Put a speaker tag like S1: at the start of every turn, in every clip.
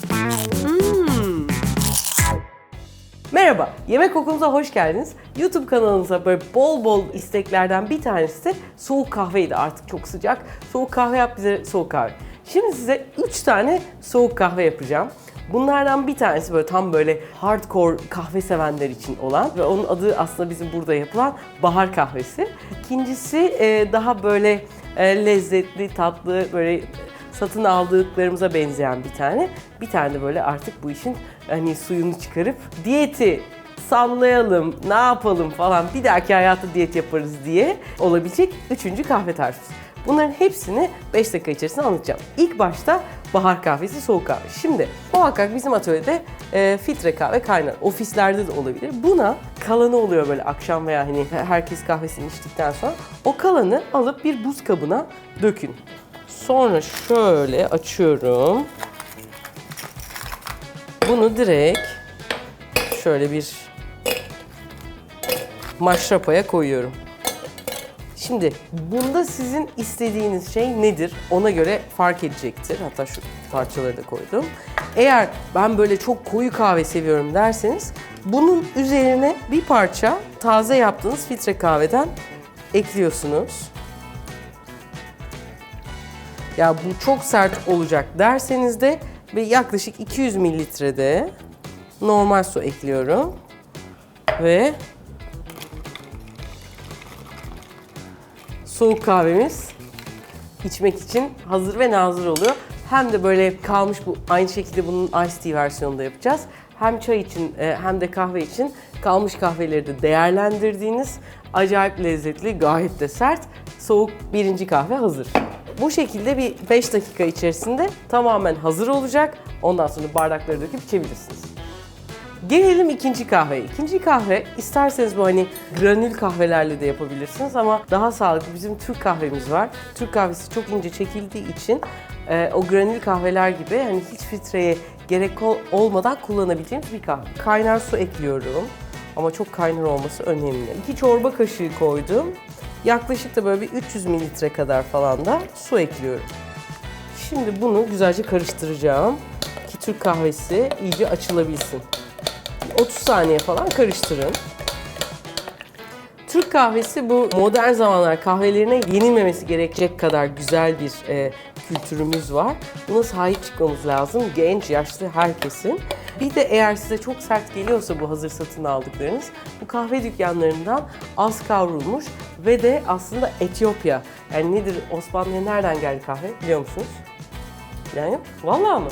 S1: Hmm. Merhaba, Yemek Okulumuza hoş geldiniz. YouTube kanalımıza böyle bol bol isteklerden bir tanesi de soğuk kahveydi artık çok sıcak. Soğuk kahve yap bize soğuk kahve. Şimdi size 3 tane soğuk kahve yapacağım. Bunlardan bir tanesi böyle tam böyle hardcore kahve sevenler için olan ve onun adı aslında bizim burada yapılan bahar kahvesi. İkincisi e, daha böyle e, lezzetli, tatlı, böyle satın aldıklarımıza benzeyen bir tane. Bir tane de böyle artık bu işin hani suyunu çıkarıp diyeti sallayalım, ne yapalım falan bir dahaki hayatta diyet yaparız diye olabilecek üçüncü kahve tarifi. Bunların hepsini 5 dakika içerisinde anlatacağım. İlk başta bahar kahvesi, soğuk kahve. Şimdi muhakkak bizim atölyede e, filtre kahve kaynar. Ofislerde de olabilir. Buna kalanı oluyor böyle akşam veya hani herkes kahvesini içtikten sonra. O kalanı alıp bir buz kabına dökün. Sonra şöyle açıyorum. Bunu direkt şöyle bir maşrapaya koyuyorum. Şimdi bunda sizin istediğiniz şey nedir? Ona göre fark edecektir. Hatta şu parçaları da koydum. Eğer ben böyle çok koyu kahve seviyorum derseniz bunun üzerine bir parça taze yaptığınız filtre kahveden ekliyorsunuz. Ya bu çok sert olacak derseniz de ve yaklaşık 200 mililitrede normal su ekliyorum. Ve soğuk kahvemiz içmek için hazır ve nazır oluyor. Hem de böyle kalmış bu aynı şekilde bunun iced tea versiyonunda yapacağız. Hem çay için e, hem de kahve için kalmış kahveleri de değerlendirdiğiniz acayip lezzetli, gayet de sert soğuk birinci kahve hazır. Bu şekilde bir 5 dakika içerisinde tamamen hazır olacak. Ondan sonra bardakları döküp içebilirsiniz. Gelelim ikinci kahveye. İkinci kahve isterseniz bu hani granül kahvelerle de yapabilirsiniz ama daha sağlıklı bizim Türk kahvemiz var. Türk kahvesi çok ince çekildiği için e, o granül kahveler gibi hani hiç filtreye gerek ol- olmadan kullanabileceğimiz bir kahve. Kaynar su ekliyorum ama çok kaynar olması önemli. İki çorba kaşığı koydum. Yaklaşık da böyle bir 300 mililitre kadar falan da su ekliyorum. Şimdi bunu güzelce karıştıracağım ki Türk kahvesi iyice açılabilsin. 30 saniye falan karıştırın. Türk kahvesi bu modern zamanlar kahvelerine yenilmemesi gerekecek kadar güzel bir e, kültürümüz var. Buna sahip çıkmamız lazım. Genç, yaşlı herkesin. Bir de eğer size çok sert geliyorsa bu hazır satın aldıklarınız, bu kahve dükkanlarından az kavrulmuş ve de aslında Etiyopya. Yani nedir Osmanlı'ya nereden geldi kahve biliyor musunuz? Yok. Vallahi mı?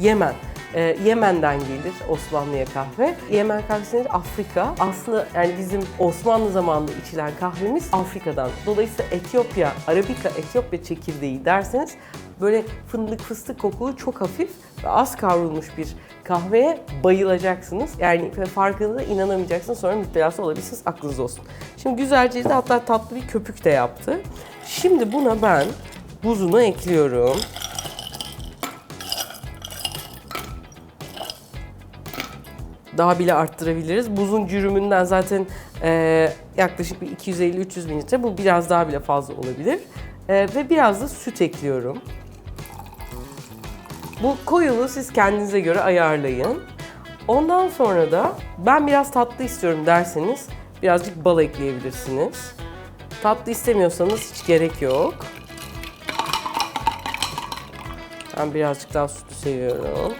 S1: Yemen. Ee, Yemen'den gelir Osmanlı'ya kahve. Yemen kahvesi nedir? Afrika. Aslında yani bizim Osmanlı zamanında içilen kahvemiz Afrika'dan. Dolayısıyla Etiyopya, Arabika, Etiyopya çekirdeği derseniz böyle fındık fıstık kokulu çok hafif ve az kavrulmuş bir kahveye bayılacaksınız. Yani farkında da inanamayacaksınız. Sonra müptelası olabilirsiniz. Aklınız olsun. Şimdi güzelce de hatta tatlı bir köpük de yaptı. Şimdi buna ben buzunu ekliyorum. Daha bile arttırabiliriz. Buzun cürümünden zaten e, yaklaşık bir 250-300 mililitre. Bu biraz daha bile fazla olabilir. E, ve biraz da süt ekliyorum. Bu koyulu siz kendinize göre ayarlayın. Ondan sonra da ben biraz tatlı istiyorum derseniz birazcık bal ekleyebilirsiniz. Tatlı istemiyorsanız hiç gerek yok. Ben birazcık daha sütü seviyorum.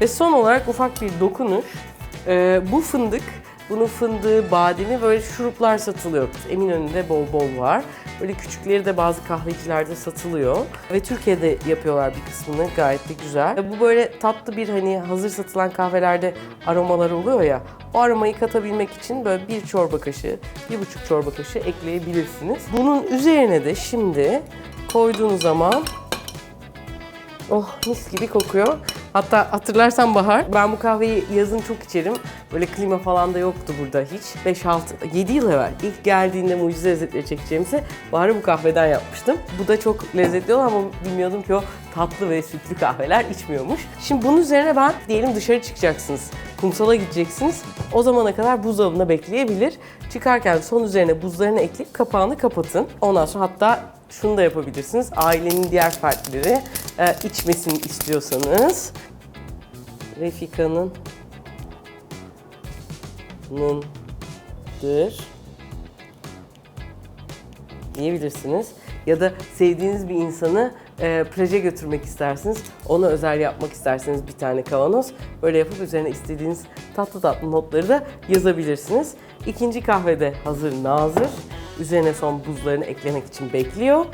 S1: Ve son olarak ufak bir dokunuş. Ee, bu fındık, bunun fındığı, bademi böyle şuruplar satılıyor. Eminönü'nde bol bol var. Böyle küçükleri de bazı kahvecilerde satılıyor. Ve Türkiye'de yapıyorlar bir kısmını gayet de güzel. Bu böyle tatlı bir hani hazır satılan kahvelerde aromalar oluyor ya. O aromayı katabilmek için böyle bir çorba kaşığı, bir buçuk çorba kaşığı ekleyebilirsiniz. Bunun üzerine de şimdi koyduğunuz zaman Oh mis gibi kokuyor. Hatta hatırlarsan Bahar, ben bu kahveyi yazın çok içerim. Böyle klima falan da yoktu burada hiç. 5, 6, 7 yıl evvel ilk geldiğinde mucize lezzetleri çekeceğimizi Bahar'ı bu kahveden yapmıştım. Bu da çok lezzetli olan ama bilmiyordum ki o tatlı ve sütlü kahveler içmiyormuş. Şimdi bunun üzerine ben diyelim dışarı çıkacaksınız. Kumsala gideceksiniz. O zamana kadar buzdolabında bekleyebilir. Çıkarken son üzerine buzlarını ekleyip kapağını kapatın. Ondan sonra hatta şunu da yapabilirsiniz. Ailenin diğer fertleri e, içmesini istiyorsanız Refika'nın nındır diyebilirsiniz. Ya da sevdiğiniz bir insanı e, plaja götürmek istersiniz. Ona özel yapmak isterseniz bir tane kavanoz. Böyle yapıp üzerine istediğiniz tatlı tatlı notları da yazabilirsiniz. İkinci kahvede hazır nazır. Üzerine son buzlarını eklemek için bekliyor.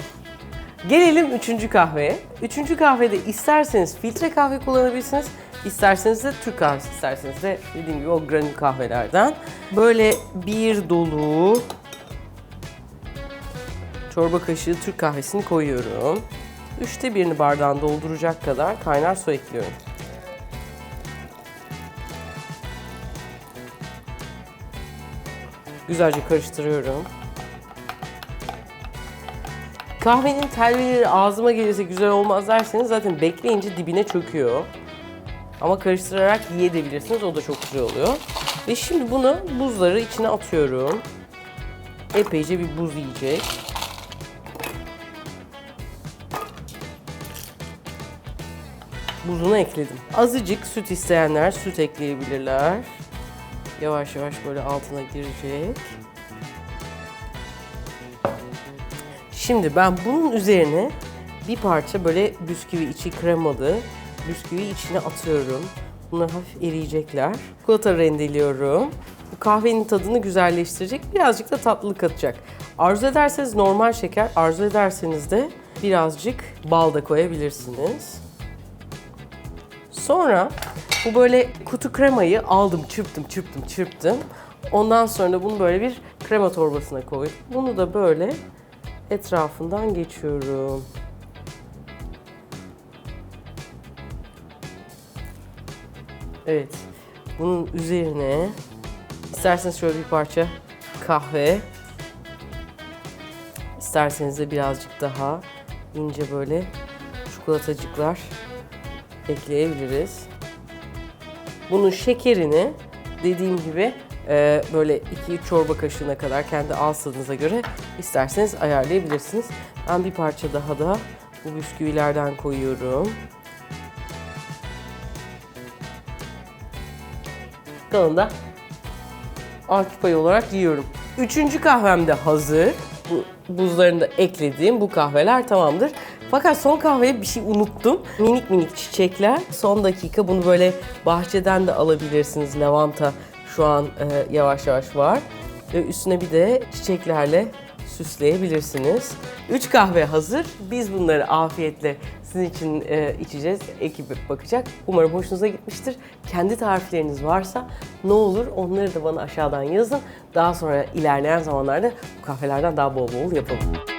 S1: Gelelim üçüncü kahveye. Üçüncü kahvede isterseniz filtre kahve kullanabilirsiniz. İsterseniz de Türk kahvesi, isterseniz de dediğim gibi o granül kahvelerden. Böyle bir dolu çorba kaşığı Türk kahvesini koyuyorum. Üçte birini bardağın dolduracak kadar kaynar su ekliyorum. Güzelce karıştırıyorum. Kahvenin telveleri ağzıma gelirse güzel olmaz derseniz zaten bekleyince dibine çöküyor. Ama karıştırarak yiyebilirsiniz. O da çok güzel oluyor. Ve şimdi bunu buzları içine atıyorum. Epeyce bir buz yiyecek. Buzunu ekledim. Azıcık süt isteyenler süt ekleyebilirler. Yavaş yavaş böyle altına girecek. Şimdi ben bunun üzerine bir parça böyle bisküvi içi kremalı bisküvi içine atıyorum. Bunlar hafif eriyecekler. Çikolata rendeliyorum. Bu kahvenin tadını güzelleştirecek. Birazcık da tatlılık katacak. Arzu ederseniz normal şeker, arzu ederseniz de birazcık bal da koyabilirsiniz. Sonra bu böyle kutu kremayı aldım, çırptım, çırptım, çırptım. Ondan sonra bunu böyle bir krema torbasına koydum. Bunu da böyle etrafından geçiyorum. Evet. Bunun üzerine isterseniz şöyle bir parça kahve, isterseniz de birazcık daha ince böyle çikolatacıklar ekleyebiliriz. Bunun şekerini dediğim gibi e, böyle 2-3 çorba kaşığına kadar kendi ağız tadınıza göre isterseniz ayarlayabilirsiniz. Ben bir parça daha da bu bisküvilerden koyuyorum. Kalanı da akif payı olarak yiyorum. Üçüncü kahvem de hazır. Bu buzlarını da eklediğim bu kahveler tamamdır. Fakat son kahveye bir şey unuttum. Minik minik çiçekler. Son dakika bunu böyle bahçeden de alabilirsiniz. Lavanta şu an e, yavaş yavaş var. Ve üstüne bir de çiçeklerle süsleyebilirsiniz. Üç kahve hazır. Biz bunları afiyetle sizin için e, içeceğiz. Ekip bakacak. Umarım hoşunuza gitmiştir. Kendi tarifleriniz varsa ne olur onları da bana aşağıdan yazın. Daha sonra ilerleyen zamanlarda bu kahvelerden daha bol bol yapalım.